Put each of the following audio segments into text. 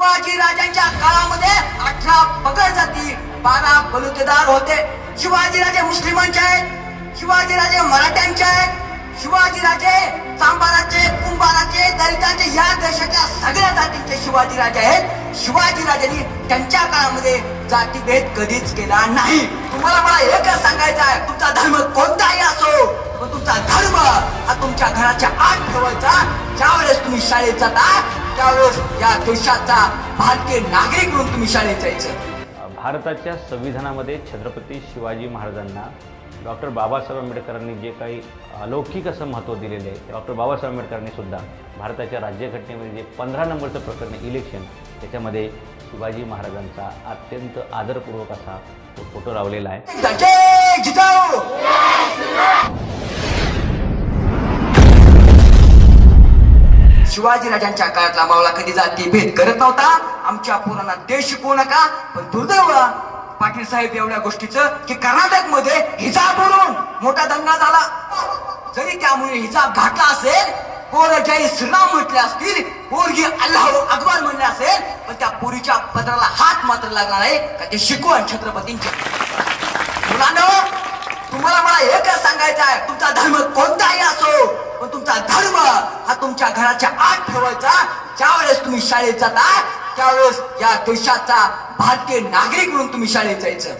शिवाजी राजांच्या काळामध्ये अठरा पगड जाती बारा बलुतेदार होते. शिवाजीराजे मुस्लिमांचे आहेत शिवाजीराजे मराठ्यांचे आहेत शिवाजीराजे सांबाराचे कुंभाराचे दलितांचे या देशाच्या सगळ्या जातींचे शिवाजीराजे आहेत. शिवाजीराजांनी त्यांच्या काळामध्ये जातीभेद कधीच केला नाही. तुम्हाला मला एकच सांगायचं आहे तुमचा धर्म कोणताही असो पण तुमचा धर्म हा तुमच्या घराच्या आत ठेवायचा. ज्यावेळेस तुम्ही शाळेत जाता त्यावेळेस या देशाचा भारतीय नागरिक म्हणून तुम्ही शाळेत जायचं भारताच्या संविधानामध्ये छत्रपती शिवाजी महाराजांना डॉक्टर बाबासाहेब आंबेडकरांनी जे काही अलौकिक असं महत्त्व दिलेलं आहे डॉक्टर बाबासाहेब आंबेडकरांनी सुद्धा भारताच्या राज्यघटनेमध्ये जे पंधरा नंबरचं प्रकरण इलेक्शन त्याच्यामध्ये शिवाजी महाराजांचा अत्यंत आदरपूर्वक असा तो फोटो लावलेला आहे. शिवाजी राजांच्या काळातला मावळा कधी जाती भेद करत नव्हता. आमच्या पोरांना देश शिकवू नका. पण दुर्दैव पाटील साहेब एवढ्या गोष्टीचं की कर्नाटकमध्ये हिजाबवरून मोठा दंगा झाला. जरी त्यामुळे हिजाब घातला असेल पोर जय श्रीराम म्हटले असतील पोरगी अल्लाह अकबर म्हणले असेल पण त्या पोरीच्या पत्राला हात मात्र लागणार आहे का ते शिकवण छत्रपतींचे. मुलांना तुम्हाला मला एकच सांगायचं आहे तुमचा धर्म कोणताही असो पण तुमचा धर्म हा तुमच्या घराच्या आत ठेवायचा. ज्यावेळेस तुम्ही शाळेत जाता त्यावेळेस या देशाचा भारतीय नागरिक म्हणून तुम्ही शाळेत जायचं.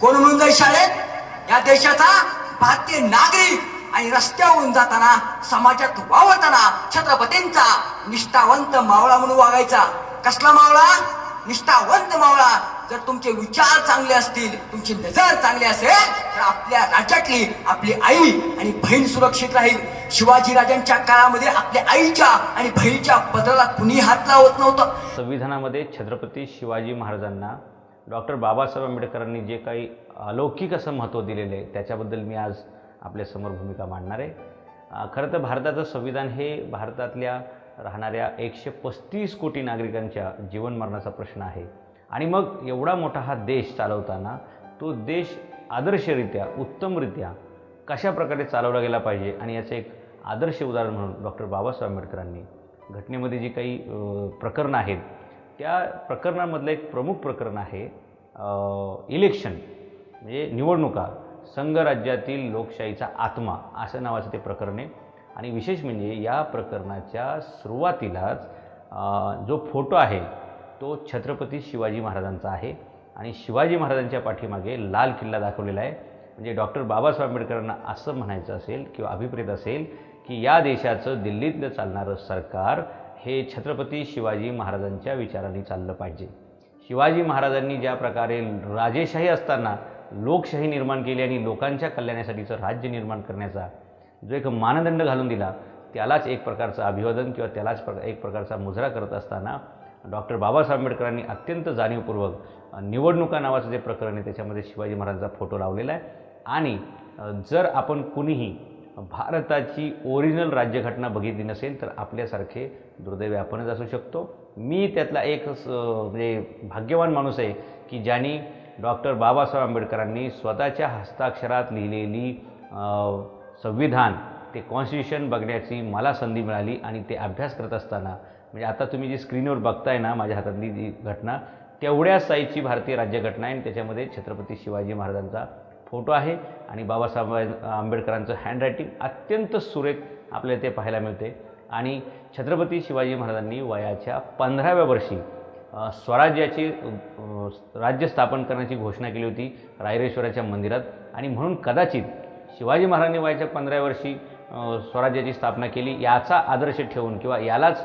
कोण म्हणून जाईल शाळेत? या देशाचा भारतीय नागरिक. आणि रस्त्यावरून जाताना समाजात वावरताना छत्रपतींचा निष्ठावंत मावळा म्हणून वागायचा. कसला मावळा? निष्ठावंत मावळा. जर तुमचे विचार चांगले असतील तुमची नजर चांगली असेल तर आपल्या राज्यातली आपली आई आणि बहीण सुरक्षित राहील. शिवाजी राजांच्या काळामध्ये आपल्या आईच्या आणि बहिणीच्या पत्राला कुणी हात लावत नव्हतं. संविधानामध्ये छत्रपती शिवाजी महाराजांना डॉक्टर बाबासाहेब आंबेडकरांनी जे काही अलौकिक असं महत्त्व दिलेलं आहे त्याच्याबद्दल मी आज आपल्यासमोर भूमिका मांडणार आहे. खरं तर भारताचं संविधान हे भारतातल्या राहणाऱ्या एकशे पस्तीस कोटी नागरिकांच्या जीवनमरणाचा प्रश्न आहे. आणि मग एवढा मोठा हा देश चालवताना तो देश आदर्शरित्या उत्तमरित्या कशा प्रकारे चालवला गेला पाहिजे आणि याचं एक आदर्श उदाहरण म्हणून डॉक्टर बाबासाहेब आंबेडकरांनी घटनेमध्ये जी काही प्रकरणं आहेत त्या प्रकरणामधलं एक प्रमुख प्रकरण आहे इलेक्शन म्हणजे निवडणुका संघराज्यातील लोकशाहीचा आत्मा असं नावाचं ते प्रकरण आहे. आणि विशेष म्हणजे या प्रकरणाच्या सुरुवातीलाच जो फोटो आहे तो छत्रपती शिवाजी महाराजांचा आहे. आणि शिवाजी महाराजांच्या पाठीमागे लाल किल्ला दाखवलेला आहे. म्हणजे डॉक्टर बाबासाहेब आंबेडकरांना असं म्हणायचं असेल किंवा अभिप्रेत असेल की या देशाचं दिल्लीतलं चालणारं सरकार हे छत्रपती शिवाजी महाराजांच्या विचाराने चाललं पाहिजे. शिवाजी महाराजांनी ज्या प्रकारे राजेशाही असताना लोकशाही निर्माण केली आणि लोकांच्या कल्याणासाठीचं राज्य निर्माण करण्याचा जो एक मानदंड घालून दिला त्यालाच एक प्रकारचं अभिवादन किंवा त्यालाच प्र एक प्रकारचा मुजरा करत असताना डॉक्टर बाबासाहेब आंबेडकरांनी अत्यंत जाणीवपूर्वक निवडणुका नावाचं जे प्रकरण आहे त्याच्यामध्ये शिवाजी महाराजांचा फोटो लावलेला आहे. आणि जर आपण कुणीही भारताची ओरिजिनल राज्यघटना बघितली नसेल तर आपल्यासारखे दुर्दैवी आपणच असू शकतो. मी त्यातला एक स- म्हणजे भाग्यवान माणूस आहे की ज्यांनी डॉक्टर बाबासाहेब आंबेडकरांनी स्वतःच्या हस्ताक्षरात लिहिलेली संविधान ते कॉन्स्टिट्यूशन बघण्याची मला संधी मिळाली आणि ते अभ्यास करत असताना म्हणजे आता तुम्ही जी स्क्रीनवर बघताय ना माझ्या हातातली जी घटना तेवढ्या साईजची भारतीय राज्यघटना आहे आणि त्याच्यामध्ये छत्रपती शिवाजी महाराजांचा फोटो आहे आणि बाबासाहेब आंबेडकरांचं हँडरायटिंग अत्यंत सुरेख आपल्याला ते पाहायला मिळते. आणि छत्रपती शिवाजी महाराजांनी वयाच्या पंधराव्या वर्षी स्वराज्याची राज्य स्थापन करण्याची घोषणा केली होती रायरेश्वराच्या मंदिरात. आणि म्हणून कदाचित शिवाजी महाराजांनी वयाच्या पंधराव्या वर्षी स्वराज्याची स्थापना केली याचा आदर्श ठेवून किंवा यालाच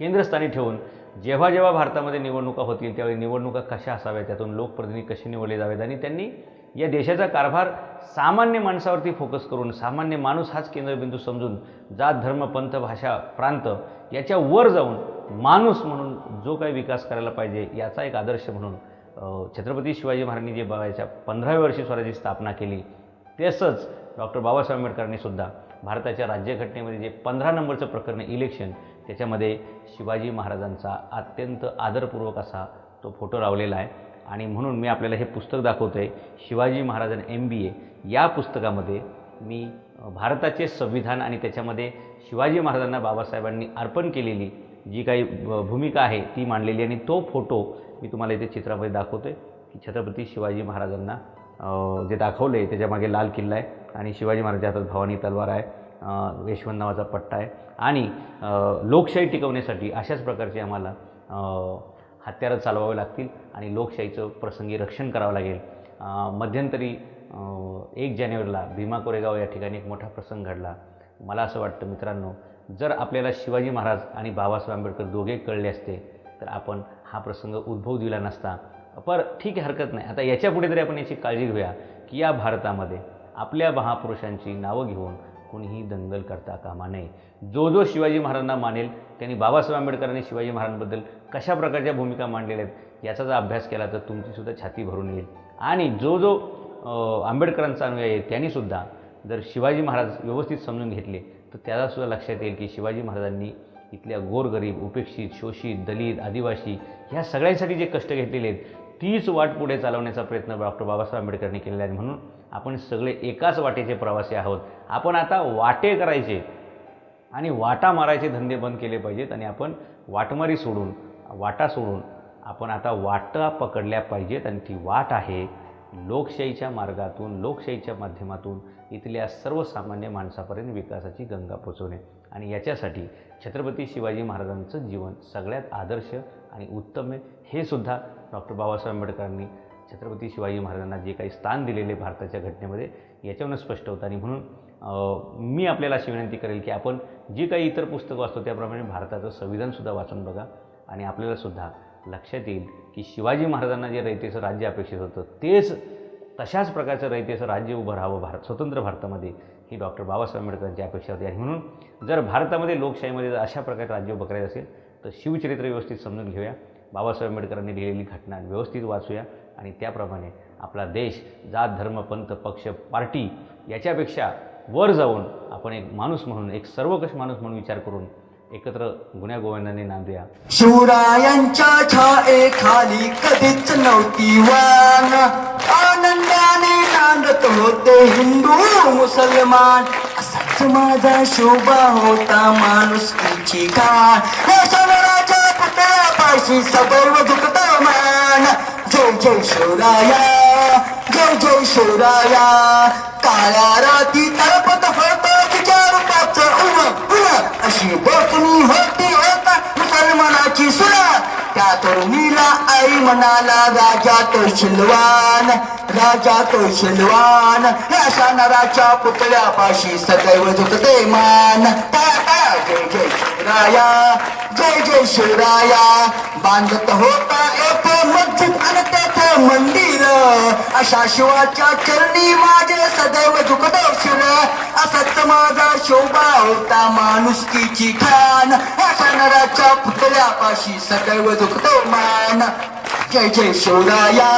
केंद्रस्थानी ठेवून जेव्हा जेव्हा भारतामध्ये निवडणुका होतील त्यावेळी निवडणुका कशा असाव्यात त्यातून लोकप्रतिनिधी कसे निवडले जावेत आणि त्यांनी या देशाचा कारभार सामान्य माणसावरती फोकस करून सामान्य माणूस हाच केंद्रबिंदू समजून जात धर्म पंथ भाषा प्रांत याच्या वर जाऊन माणूस म्हणून जो काही विकास करायला पाहिजे याचा एक आदर्श म्हणून छत्रपती शिवाजी महाराजांनी जे बाबाच्या पंधराव्या वर्षी स्वराज्याची स्थापना केली तसंच डॉक्टर बाबासाहेब आंबेडकरांनी सुद्धा भारताच्या राज्यघटनेमध्ये जे पंधरा नंबरचं प्रकरण इलेक्शन त्याच्यामध्ये शिवाजी महाराजांचा अत्यंत आदरपूर्वक असा तो फोटो लावलेला आहे. आणि म्हणून मी आपल्याला हे पुस्तक दाखवतो आहे शिवाजी महाराजां एम बी ए या पुस्तकामध्ये मी भारताचे संविधान आणि त्याच्यामध्ये शिवाजी महाराजांना बाबासाहेबांनी अर्पण केलेली जी काही भूमिका आहे ती मांडलेली आणि तो फोटो मी तुम्हाला इथे चित्रामध्ये दाखवतो आहे की छत्रपती शिवाजी महाराजांना जे दाखवलं आहे त्याच्यामागे लाल किल्ला आहे आणि शिवाजी महाराजांच्या हातात भवानी तलवार आहे यशवंत नावाचा पट्टा आहे आणि लोकशाही टिकवण्यासाठी अशाच प्रकारचे आम्हाला हत्यारं चालवावे लागतील आणि लोकशाहीचं प्रसंगी रक्षण करावं लागेल. मध्यंतरी एक जानेवारीला भीमा कोरेगाव या ठिकाणी एक मोठा प्रसंग घडला. मला असं वाटतं मित्रांनो जर आपल्याला शिवाजी महाराज आणि बाबासाहेब आंबेडकर दोघे कळले असते तर आपण हा प्रसंग उद्भव दिला नसता. पर ठीक आहे हरकत नाही. आता याच्यापुढे तरी आपण याची काळजी घेऊया की या भारतामध्ये आपल्या महापुरुषांची नावं घेऊन कोणीही दंगल करता कामा नये. जो जो शिवाजी महाराजांना मानेल त्यांनी बाबासाहेब आंबेडकरांनी शिवाजी महाराजांबद्दल कशा प्रकारच्या भूमिका मांडलेल्या आहेत याचा जर अभ्यास केला तर तुमचीसुद्धा छाती भरून येईल. आणि जो जो आंबेडकरांचा अनुयायी आहे त्यांनीसुद्धा जर शिवाजी महाराज व्यवस्थित समजून घेतले तर त्यालासुद्धा लक्षात येईल की शिवाजी महाराजांनी इथल्या गोरगरीब उपेक्षित शोषित दलित आदिवासी ह्या सगळ्यांसाठी जे कष्ट घेतलेले आहेत तीच वाट पुढे चालवण्याचा प्रयत्न डॉक्टर बाबासाहेब आंबेडकरांनी केलेला आहे म्हणून आपण सगळे एकाच वाटेचे प्रवासी आहोत. आपण आता वाटे करायचे आणि वाटा मारायचे धंदे बंद केले पाहिजेत आणि आपण वाटमारी सोडून वाटा सोडून आपण आता वाटा पकडल्या पाहिजेत आणि ती वाट आहे लोकशाहीच्या मार्गातून लोकशाहीच्या माध्यमातून इथल्या सर्वसामान्य माणसापर्यंत विकासाची गंगा पोचवणे आणि याच्यासाठी छत्रपती शिवाजी महाराजांचं जीवन सगळ्यात आदर्श आणि उत्तम आहे. हे सुद्धा डॉक्टर बाबासाहेब आंबेडकरांनी छत्रपती शिवाजी महाराजांना जे काही स्थान दिलेले भारताच्या घटनेमध्ये याच्यावरून स्पष्ट होतं. आणि म्हणून मी आपल्याला अशी विनंती करेल की आपण जी काही इतर पुस्तकं वाचतो त्याप्रमाणे भारताचं संविधानसुद्धा वाचून बघा. आणि आपल्यालासुद्धा लक्षात येईल की शिवाजी महाराजांना जे रयतेचं राज्य अपेक्षित होतं तेच तशाच प्रकारचं रयतेचं राज्य उभं राहावं भारत स्वतंत्र भारतामध्ये ही डॉक्टर बाबासाहेब आंबेडकरांची अपेक्षा होती. आणि म्हणून जर भारतामध्ये लोकशाहीमध्ये जर अशा प्रकारे राज्य उभं करायचं असेल तर शिवचरित्र व्यवस्थित समजून घेऊया. बाबासाहेब आंबेडकरांनी लिहिलेली घटना व्यवस्थित वाचूया. आणि त्याप्रमाणे आपला देश जात धर्म पंथ पक्ष पार्टी याच्यापेक्षा वर जाऊन आपण एक माणूस म्हणून एक सर्वकष माणूस म्हणून विचार करून एकत्र गुण्यागोविंदाने नांदूया शिवरायांच्या छायेखाली कधीच नव्हती वान. आनंदाने नांदत होते हिंदू मुसलमान. असाच माझा शोभा होता माणुसकीची का या सदैव मान. जय जय शिवराया जय जय शिवराया काळ्या राती तळपत होत तिच्या अशी बोटणी होती होता मुसलमानाची सुरा. त्या तरुणीला आई म्हणाला राजा तो शिलवान राजा तो शिलवान. अशा नराच्या पुतळ्यापाशी सदैव झुकते मान. टाळ्या टाळ्या जय जय. राया। जय जय शिवराया। बांधत होता येथे मस्जिद आणि तेथे मंदिर. अशा शिवाच्या चरणी माझे सदैव झुकतो शिर असच माझा शोभा होता माणुसकीची ठाण. अशा नराच्या पुतळ्यापाशी सदैव झुकतो मान. जय जय शिवराया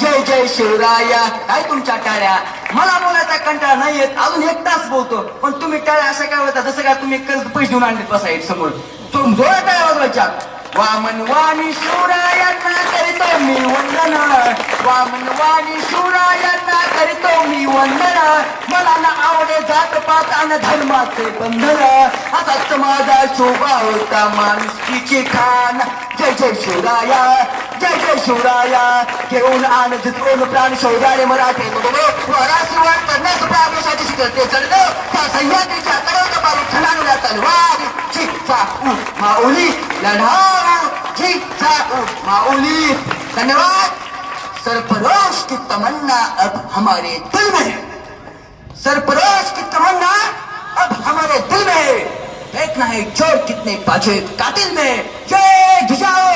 जय जय शिवराया. काय तुमच्या टाळ्या मला बोलायचा कंटाळा नाही येत. अजून एक तास बोलतो. पण तुम्ही टाळ्या असं काय होता जसं काय तुम्ही पैसे देऊन आणले बसायत समोर. तुम जोरात टाळ्या वाजवायच्या वामन वाणी शिवरायांना करीतो मी वंदन. वामन वाणी शिवरायांना करीतो मी वंदन. मला ना आवडे जात पात आणि धर्माचे बंधन. असाच माझा शोभा होता माणुसकीची खान जय जय शिवराया जय शिवराया घेऊन आण जितून प्राण शौर्याने मराठे वराशिवाय करण्यास प्रावेशाची शिकते चढलं त्या सह्याद्रीच्या तळवत बारी छणानुल्या तलवारी? चिचा माऊली लढाऊ चिचा माऊली, धन्यवाद। सरफरोश की तमन्ना अब हमारे दिल में सरफरोश की तमन्ना अब हमारे दिल में देखना है ज़ोर कितने बाजू कातिल में। जय जुजाओ